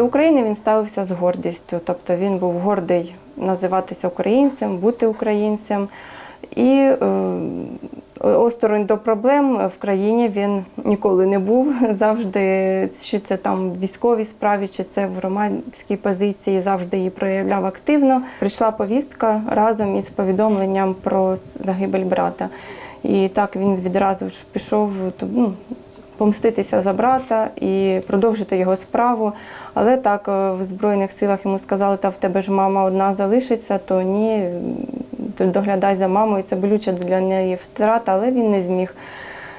До України він ставився з гордістю, тобто він був гордий називатися українцем, бути українцем. І е, осторонь до проблем в країні він ніколи не був. Завжди, чи це там в військовій справі, чи це в громадській позиції, завжди її проявляв активно. Прийшла повістка разом із повідомленням про загибель брата. І так він відразу ж пішов ну, помститися за брата і продовжити його справу. Але так е, в Збройних силах йому сказали, та в тебе ж мама одна залишиться, то ні, доглядай за мамою. Це болюча для неї втрата, але він не зміг.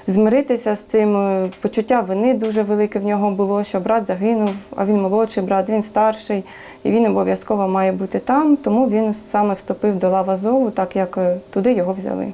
Змиритися з цим Е, почуття вини дуже велике в нього було, що брат загинув, а він молодший брат, він старший, і він обов'язково має бути там. Тому він саме вступив до лав Азову, так як е, туди його взяли.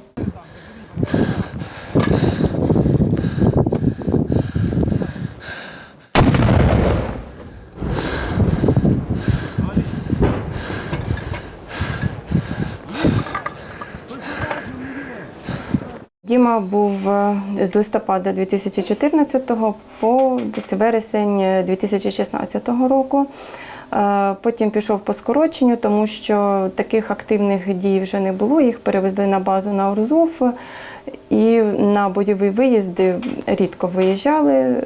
Діма був е, з листопада 2014 по вересень е, 2016 року. Е, Потім пішов по скороченню, тому що таких активних дій вже не було. Їх перевезли на базу на Орзов. І на бойові виїзди рідко виїжджали.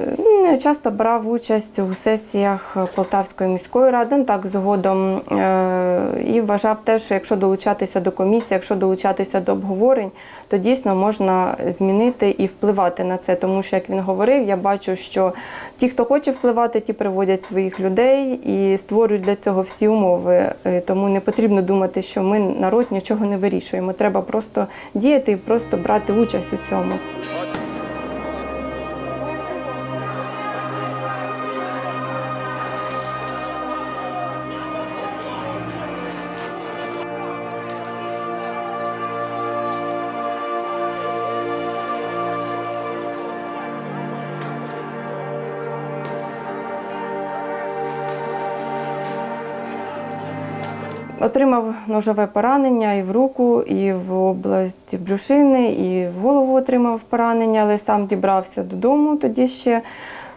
Часто брав участь у сесіях Полтавської міської ради, ну, так згодом. Е, І вважав те, що якщо долучатися до комісії, якщо долучатися до обговорень, то дійсно можна змінити і впливати на це. Тому що, як він говорив, я бачу, що ті, хто хоче впливати, ті приводять своїх людей і створюють для цього всі умови. Е, Тому не потрібно думати, що ми народ нічого не вирішуємо. Треба просто діяти і просто брати участь у цьому. Отримав ножове поранення і в руку, і в область брюшини, і в голову отримав поранення, але сам дібрався додому тоді ще.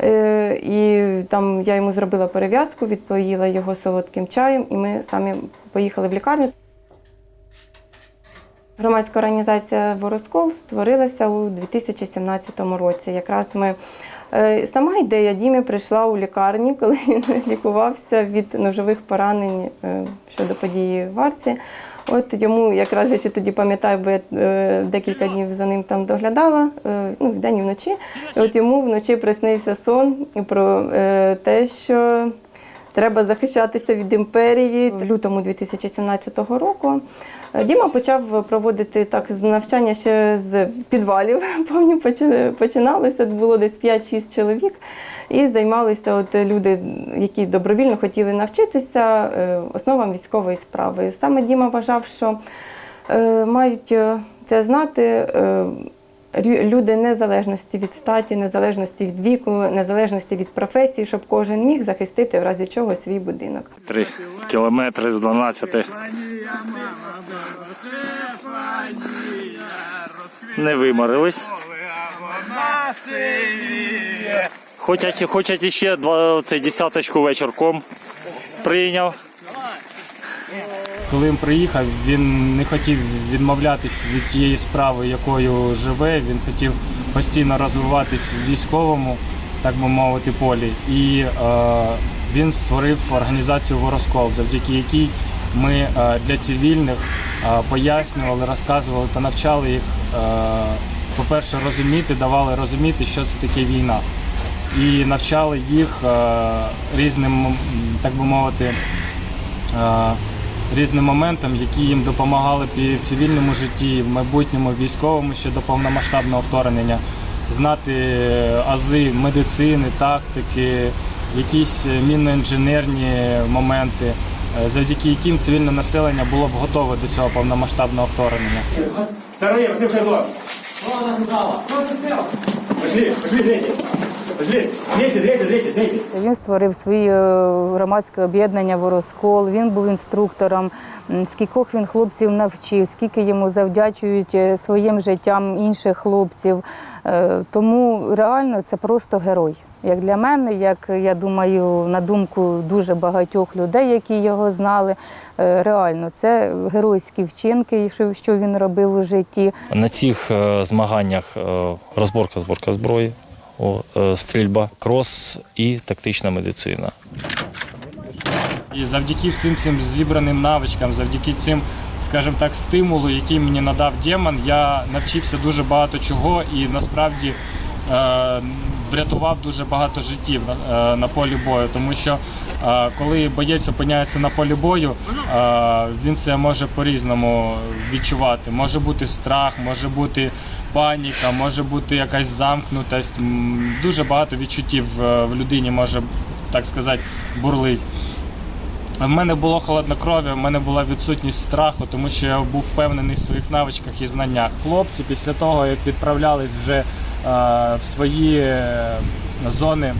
Е, І там я йому зробила перев'язку, відпоїла його солодким чаєм, і ми самі поїхали в лікарню. Громадська організація Вороскол створилася у 2017 році. Якраз ми е, сама ідея Дімі прийшла у лікарні, коли лікувався від ножових поранень е, щодо події в Арці. От йому якраз я ще тоді пам'ятаю, бо я е, декілька днів за ним там доглядала, ну, вдень і вночі. І от йому вночі приснився сон про те, що Треба захищатися від імперії. В лютому 2017 року е, Діма почав проводити так навчання ще з підвалів. Почи- починалося. Було десь 5-6 чоловік, і займалися от люди, які добровільно хотіли навчитися е, основам військової справи. Саме Діма вважав, що е, мають це знати. Лю- Люди незалежності від статі, незалежності від віку, незалежності від професії, щоб кожен міг захистити в разі чого свій будинок. Три кілометри з 12. Не виморились. Хочуть, хочуть іще два, цей десяточку вечірком прийняв. Коли він приїхав, він не хотів відмовлятись від тієї справи, якою живе. Він хотів постійно розвиватись в військовому, так би мовити, полі. І е, він створив організацію Вороскол, завдяки якій ми е, для цивільних е, пояснювали, розказували та навчали їх, е, по-перше, розуміти, давали розуміти, що це таке війна. І навчали їх е, різним, так би мовити, е, різним моментам, які їм допомагали б і в цивільному житті, і в майбутньому військовому ще до повномасштабного вторгнення, знати е, ази медицини, тактики, якісь е, мінно-інженерні моменти, е, завдяки яким цивільне населення було б готове до цього повномасштабного вторгнення. Вторые, пошли в коридор. Пошли, пошли, дети. Він створив своє е, громадське об'єднання Вороскол. Він був інструктором. Скількох він хлопців навчив, скільки йому завдячують е, своїм життям інших хлопців. Е, Тому реально це просто герой. Як для мене, як я думаю, на думку дуже багатьох людей, які його знали, реально це геройські вчинки, що- що він робив у житті. На цих змаганнях розборка зборка зброї, стрільба, крос і тактична медицина. І завдяки всім цим зібраним навичкам, завдяки цим, скажімо так, стимулу, який мені надав Демон, я навчився дуже багато чого і насправді е, врятував дуже багато життів на, е, на полі бою. Тому що е, коли боєць опиняється на полі бою, е, він це може по-різному відчувати. Може бути страх, може бути паніка, може бути якась замкнутість. Дуже багато відчуттів е, в людині може, так сказати, бурлить. В мене було холоднокров'я, в мене була відсутність страху, тому що я був впевнений в своїх навичках і знаннях. Хлопці після того, як відправлялись вже е, в свої е, зони, е,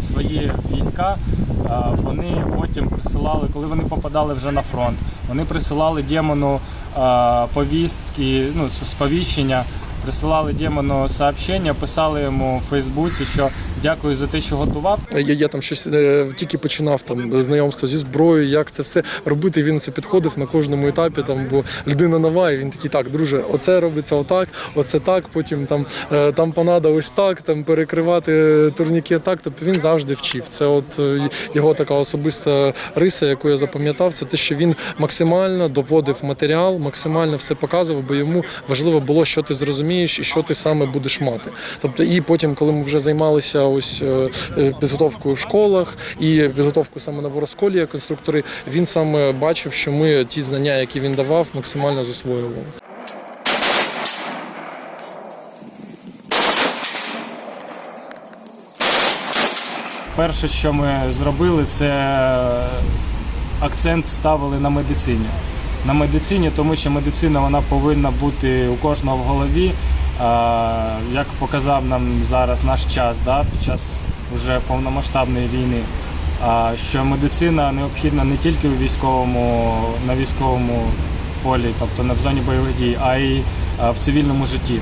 в свої війська, вони потім присилали, коли вони попадали вже на фронт, вони присилали демону повістки, ну, сповіщення. Присилали демону сообщення, писали йому в Фейсбуці, що дякую за те, що готував. Я, я там щось е, тільки починав там знайомство зі зброєю, як це все робити. Він це підходив на кожному етапі. Там бо людина нова, і він такий, так, друже, оце робиться отак, оце так. Потім там е, там понада ось так, там перекривати турніки так. Тобто він завжди вчив. Це от е, його така особиста риса, яку я запам'ятав, це те, що він максимально доводив матеріал, максимально все показував, бо йому важливо було, що ти зрозумієш і що ти саме будеш мати. Тобто, і потім, коли ми вже займалися ось е, е, підготовкою в школах і підготовкою саме на воросколі, як конструктори, він саме бачив, що ми ті знання, які він давав, максимально засвоювали. Перше, що ми зробили, це акцент ставили на медицині. На медицині, тому що медицина вона повинна бути у кожного в голові. Як показав нам зараз наш час, да, під час уже повномасштабної війни, що медицина необхідна не тільки у військовому, на військовому полі, тобто не в зоні бойових дій, а й в цивільному житті.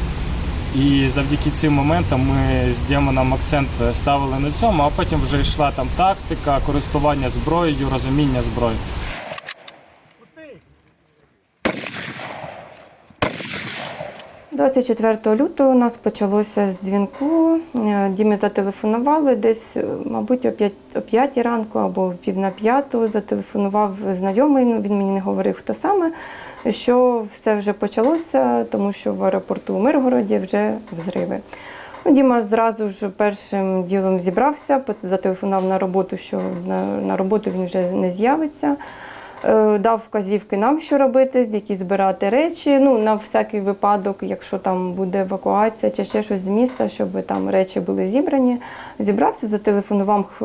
І завдяки цим моментам ми з демоном акцент ставили на цьому, а потім вже йшла там тактика, користування зброєю, розуміння зброї. – 24 лютого у нас почалося з дзвінку. Е, Дімі зателефонували десь, е, мабуть, о 5, о 5 ранку або пів на п'яту. Зателефонував знайомий, ну, він мені не говорив, хто саме, що все вже почалося, тому що в аеропорту у Миргороді вже взриви. Ну, Діма зразу ж першим ділом зібрався, зателефонував на роботу, що на, на роботу він вже не з'явиться. Е, Дав вказівки нам, що робити, які збирати речі. Ну, на всякий випадок, якщо там буде евакуація чи ще щось з міста, щоб там речі були зібрані. Зібрався, зателефонував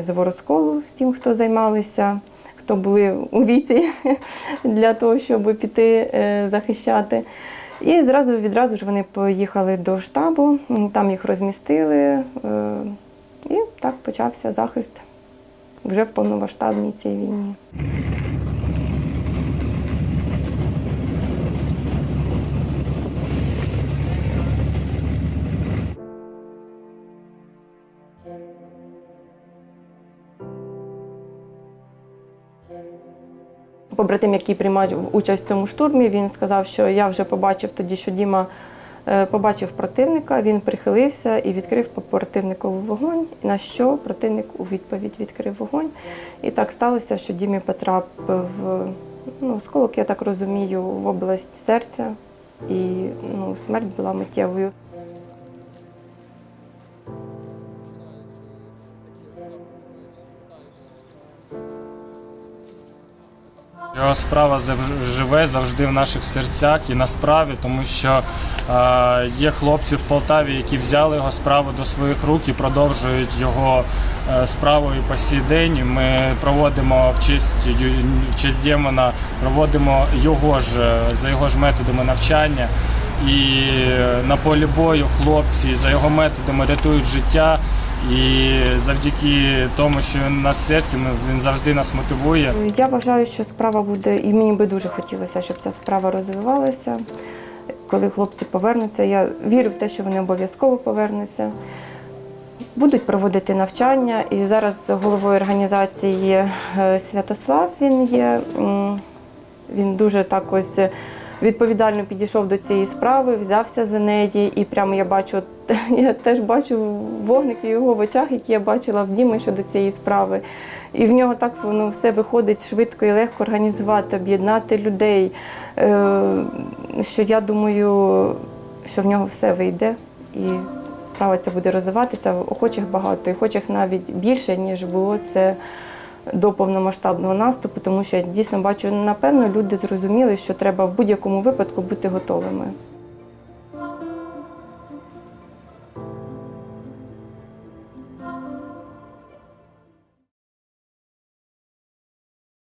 з Воросколу всім, хто займалися, хто були у віці для того, щоб піти е, захищати. І зразу відразу ж вони поїхали до штабу, там їх розмістили, е, і так почався захист вже в повномасштабній цій війні. Побратим, який приймав участь в цьому штурмі, він сказав, що я вже побачив тоді, що Діма е, побачив противника, він прихилився і відкрив по противникову вогонь, на що противник у відповідь відкрив вогонь. І так сталося, що Дімі потрапив ну, осколок, я так розумію, в область серця, і ну, смерть була миттєвою. Його справа живе завжди в наших серцях і на справі, тому що е, є хлопці в Полтаві, які взяли його справу до своїх рук і продовжують його е, справу і по сій день. Ми проводимо в честь, в честь демона, проводимо його ж е, за його ж методами навчання. і на полі бою хлопці за його методами рятують життя. І завдяки тому, що він у нас серці, він завжди нас мотивує. Я вважаю, що справа буде, і мені би дуже хотілося, щоб ця справа розвивалася. Коли хлопці повернуться, я вірю в те, що вони обов'язково повернуться. Будуть проводити навчання. І зараз головою організації е, Святослав. Він є. Він дуже так ось відповідально підійшов до цієї справи, взявся за неї. І прямо я бачу, я теж бачу вогники його в очах, які я бачила в Діми щодо цієї справи. І в нього так воно все виходить швидко і легко організувати, об'єднати людей. Е, Що я думаю, що в нього все вийде і справа ця буде розвиватися. Охочих багато, і охочих навіть більше, ніж було це до повномасштабного наступу, тому що я дійсно бачу, напевно, люди зрозуміли, що треба в будь-якому випадку бути готовими.